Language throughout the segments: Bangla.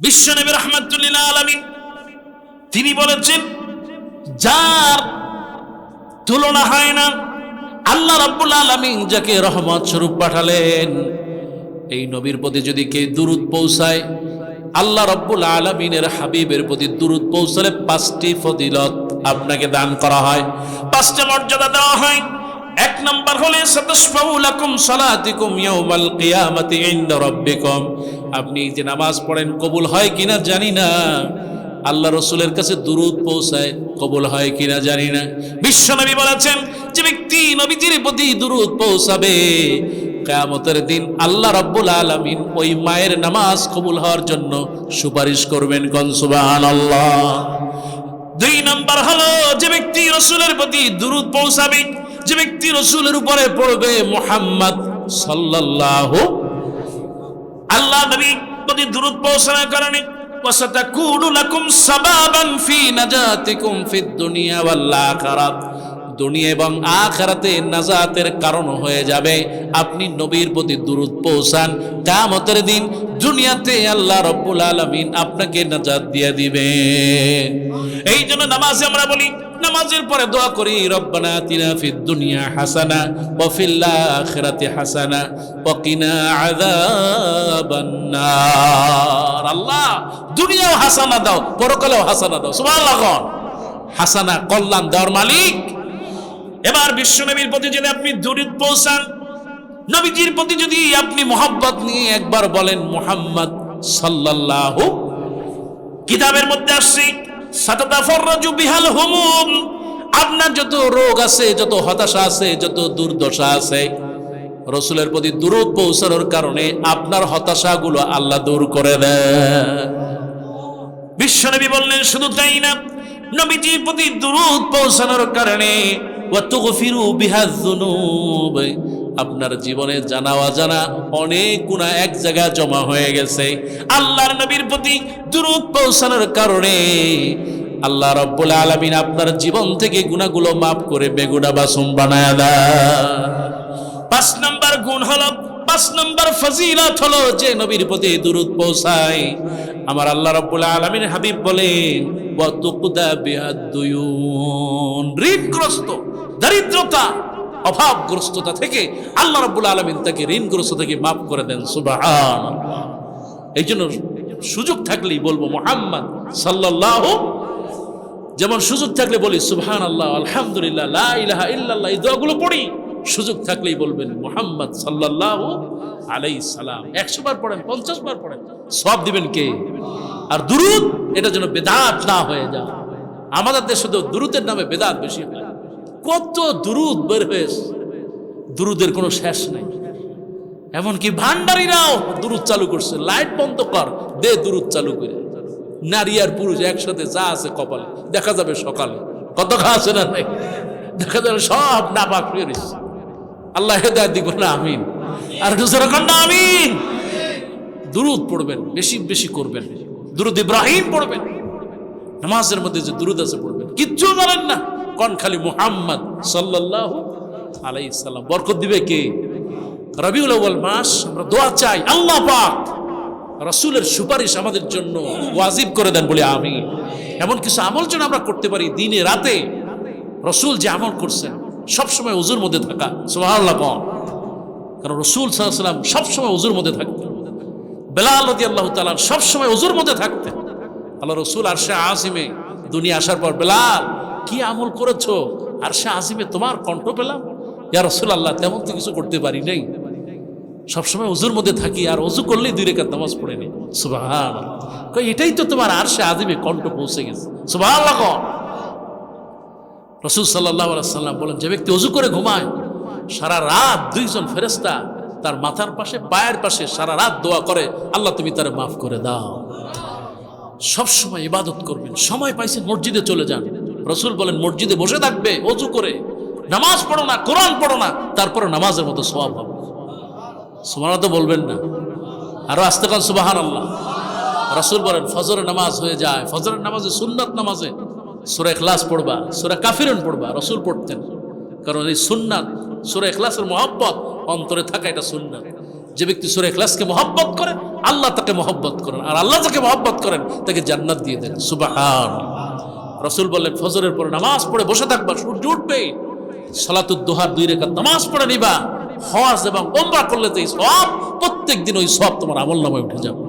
বিশ্বনবী রহমতুল্লাহ আলমিন, তিনি বলেছেন, যার তুলনা হয় না, আল্লাহ রাব্বুল আলামিন যাকে রহমত স্বরূপ পাঠালেন। এই নবীর প্রতি যদি কে দুরুদ পৌঁছায়, আল্লাহ রব্বুল আলমিনের হাবিবের প্রতি দুরুদ পৌঁছালে পাঁচটি ফদিলত আপনাকে দান করা হয়। পাঁচটা মর্যাদা দেওয়া হয়। এক নম্বর হলে, সাতাশফাউলাকুম সালাতিকুম ইয়াউমাল কিয়ামাতি ইনদা রাব্বিকুম। আপনি যে নামাজ পড়েন, কবুল হয় কিনা জানি না। আল্লাহ রসুলের কাছে দুরুদ পৌঁছায়, কবুল হয় কিনা জানি না। বিশ্বনবী বলেছেন, যে ব্যক্তি নবীজির প্রতি দুরুদ পৌঁছাবে, কেয়ামতের দিন আল্লাহ রাব্বুল আলামিন ওই মায়ের নামাজ কবুল হওয়ার জন্য সুপারিশ করবেন, কন আল্লাহ দুই নাম্বার হলো, যে ব্যক্তি রসুলের প্রতি দুরুদ পৌঁছাবে যে ব্যক্তি রসুলের উপরে পড়বে মোহাম্মদ সাল্লাল্লাহু আল্লাহ নবী প্রতি দূরত পৌঁছানোর কারণে وستكون لكم سبابا في نجاتكم في الدنيا والآخرة দুনিয়া এবং আখেরাতে নাজাতের কারণ হয়ে যাবে। আপনি নবীর প্রতি দূরত পৌঁছান কামতের দিন দুনিয়াতে আল্লাহ রব্বুল আলামিন আপনাকে নাজাত দিয়ে দিবে। এই জন্য নামাজে আমরা বলি, নামাজের পরে দোয়া করি, রব্বানা আতিনা ফিদ দুনিয়া হাসানা ওয়া ফিল হাসানা ওয়া কিনা আযাবান আল্লাহ, দুনিয়াও হাসানা দাও, পরকালেও হাসানা দাও। সুবহানাল্লাহ হাসানা, কল্যাণ দেওয়ার মালিক। এবার বিশ্বনবীর প্রতি যদি আপনি দূরিত পৌঁছান, নবীজির প্রতি যদি আপনি মোহাব্বত নিয়ে একবার বলেন, মোহাম্মদ সাল্লাল্লাহু কিতাবের মধ্যে আসছি আপনার যত রোগ আছে, যত হতাশা আছে, যত দুর্দশা আছে, রসুলের প্রতি দূরত পৌঁছানোর কারণে আপনার হতাশাগুলো আল্লাহ দূর করে দেয় বিশ্বনবী বললেন, শুধু তাই না, নবীজির প্রতি দূরত পৌঁছানোর কারণে আপনার জীবনে জানা অজানা অনেক গুণা এক জায়গায় জমা হয়ে গেছে। আল্লাহর নবীর প্রতি দূরত পৌঁছানোর কারণে আল্লাহ রব্বুল আলামিন আপনার জীবন থেকে গুণাগুলো মাফ করে বেগুনা বাসুম বানায় পাঁচ নাম্বার গুণ হলো, পাঁচ নাম্বার ফজিলত হলো যে নবীর প্রতি দূরত পৌঁছায়। আমার আল্লাহ রাব্বুল আলামিন হাবিব বলেন ঋণগ্রস্ত, দরিদ্রতা, অভাবগ্রস্ততা থেকে আল্লাহ রাব্বুল আলামিন তাকে ঋণগ্রস্ত থেকে মাফ করে দেন, সুবহানাল্লাহ। এই জন্য সুযোগ থাকলেই বলব, মোহাম্মদ সাল্লাল্লাহু যেমন সুযোগ থাকলে বলি সুবহান আল্লাহ আলহামদুলিল্লাহ ইলাহা ইল্লাল্লাহ। এই দোয়াগুলো পড়ি। সুযোগ থাকলেই বলবেন, মোহাম্মদ সাল্লাল্লাহু আলাই সালাম। একশো বার পড়েন, পঞ্চাশ বার পড়েন সব দিবেন কে? আর দুরুদ, এটা যেন বেদাত না হয়ে যায়। আমাদের দেশে তো দুরুদের নামে বেদাত বেশি হয়। কত দুরুদ বের হয়েছে, দুরুদের কোনো শেষ নেই। এমনকি ভান্ডারিরাও দুরুদ চালু করছে। লাইট বন্ধ কর, দে দুরুদ চালু করে। নারী আর পুরুষ একসাথে যা আছে কপালে। দেখা যাবে সকালে। কত খা আছে না দেখা যাবে সব নাপাক রয়েছে। আল্লাহ হেদায় দিব না আমিন আর দুসরা কন্যা আমিন দুরুদ পড়বেন বেশি বেশি করবেন দুরুদ ইব্রাহিম পড়বেন নামাজের মধ্যে যে দুরুদ আছে পড়বেন কিচ্ছু জানেন না কন খালি মুহাম্মদ সাল্লাল্লাহু আলাইহিস সালাম বরকত দিবে কে রবিউল আউয়াল মাস আমরা দোয়া চাই আল্লাহ পাক রাসূলের সুপারিশ আমাদের জন্য ওয়াজিব করে দেন বলে আমি এমন কিছু আমল যেন আমরা করতে পারি দিনে রাতে রসুল যে আমল করছেন সবসময় উজুর মধ্যে থাকা, সুবহানাল্লাহ কম। কারণ রসুল সাল্লাম সবসময় উজুর মধ্যে থাকতেন। বেলাল রদি আল্লাহ তালান সবসময় উজুর মধ্যে থাকতেন। আল্লাহ রসুল আর সে আসিমে দুনিয়া আসার পর, বেলাল, কি আমল করেছ? আর সে আসিমে তোমার কণ্ঠ পেলাম? ইয়া রসুল আল্লাহ তেমন তো কিছু করতে পারি নাই। সবসময় উজুর মধ্যে থাকি, আর অজু করলেই দুই রেখার নামাজ পড়ে নি সুবাহান এটাই তো তোমার আর সে আদিমে কণ্ঠ পৌঁছে গেছে। সুবাহ রসুল সাল্লাহ সাল্লাম বলেন, যে ব্যক্তি অজু করে ঘুমায়, সারা রাত দুইজন ফেরেস্তা তার মাথার পাশে, পায়ের পাশে সারা রাত দোয়া করে, আল্লাহ তুমি তারে মাফ করে দাও। সবসময় ইবাদত করবেন, সময় পাইছে মসজিদে চলে যান। রসুল বলেন, মসজিদে বসে থাকবে, অজু করে। নামাজ পড়ো না, কোরআন পড়ো না, তারপরে নামাজের মতো সবাব হবে। সুমানা তো বলবেন না। আরও আসতে কাল সুবাহান আল্লাহ রাসুল বলেন, ফজরের নামাজ হয়ে যায়। ফজরের নামাজে সুন্নাত নামাজে সুরা এখলাস পড়বা, সুরা কাফিরন পড়বা, রসুল পড়তেন। কারণ এই সুন্নাত, সুরা এখলাসের মহব্বত, অন্তরে থাকা এটা সুন্নাত। যে ব্যক্তি সুরে ক্লাসকে মহব্বত করেন আল্লাহ তাকে মহব্বত করেন। আর আল্লাহ যাকে মহব্বত করেন, তাকে জান্নাত দিয়ে দেন। সুবাহান রসুল বললেন, ফজরের পরে নামাজ পড়ে বসে থাকবা, সূর্য উঠবে। সালাতুদ দোহার দুই রেখা নামাজ পড়ে নিবা। হজ এবং ওমরা করলে তো এই সব প্রত্যেক দিন ওই সব তোমার আমল নামে উঠে যাবে।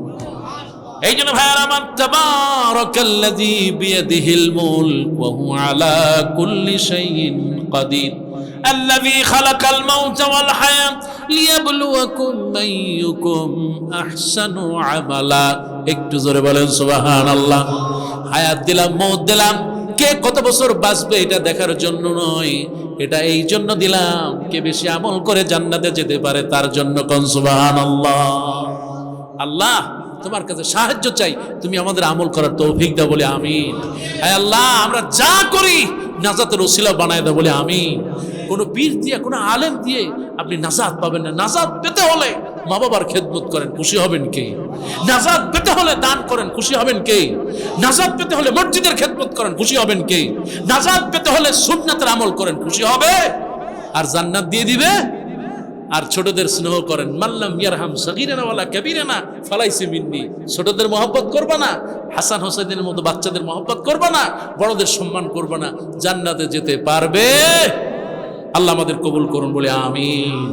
এই জন্য ভাইয়ার আমার তাবারাকাল্লাযী বিয়াদিহিল মুলক ওয়া হুয়া আলা কুল্লি শাইইন কাদির الذي خلق الموت والحياة ليبلوكم أيكم أحسن عملا একটু জোরে বলেন সুবহানাল্লাহ হায়াত দিলাম মৌত দিলাম কে কত বছর বাঁচবে এটা দেখার জন্য নয় এটা এই জন্য দিলাম কে বেশি আমল করে জান্নাতে যেতে পারে তার জন্য কোন সুবহানাল্লাহ আল্লাহ তোমার কাছে সাহায্য চাই, তুমি আমাদের আমল করার তৌফিক দাও বলে আমি আল্লাহ, আমরা যা করি, নাজাতের ওসিলা বানায় দাও বলে আমি কোনো পীর দিয়ে, কোনো আলেম দিয়ে আপনি নাজাত পাবেন না। নাজাত পেতে হলে মা বাবার খেদমত করেন, খুশি হবেন কে? নাজাত পেতে হলে দান করেন, খুশি হবেন কে? নাজাত পেতে হলে মসজিদের খেদমত করেন, খুশি হবেন কে? নাজাত পেতে হলে সুন্নাতের আমল করেন, খুশি হবে? আর জান্নাত দিয়ে দিবে? আর ছোটদের স্নেহ করেন। মাল্লাম ইয়ারহাম সগিরেনা ওয়ালা কাবিরেনা ফালাইসি মিন্নি। ছোটদের মহব্বত করবা না, হাসান হোসেনের মতো বাচ্চাদের মহব্বত করবা না, বড়দের সম্মান করবা না। জান্নাতে যেতে পারবে। আল্লাহ আমাদের কবুল করুন বলে আমিন।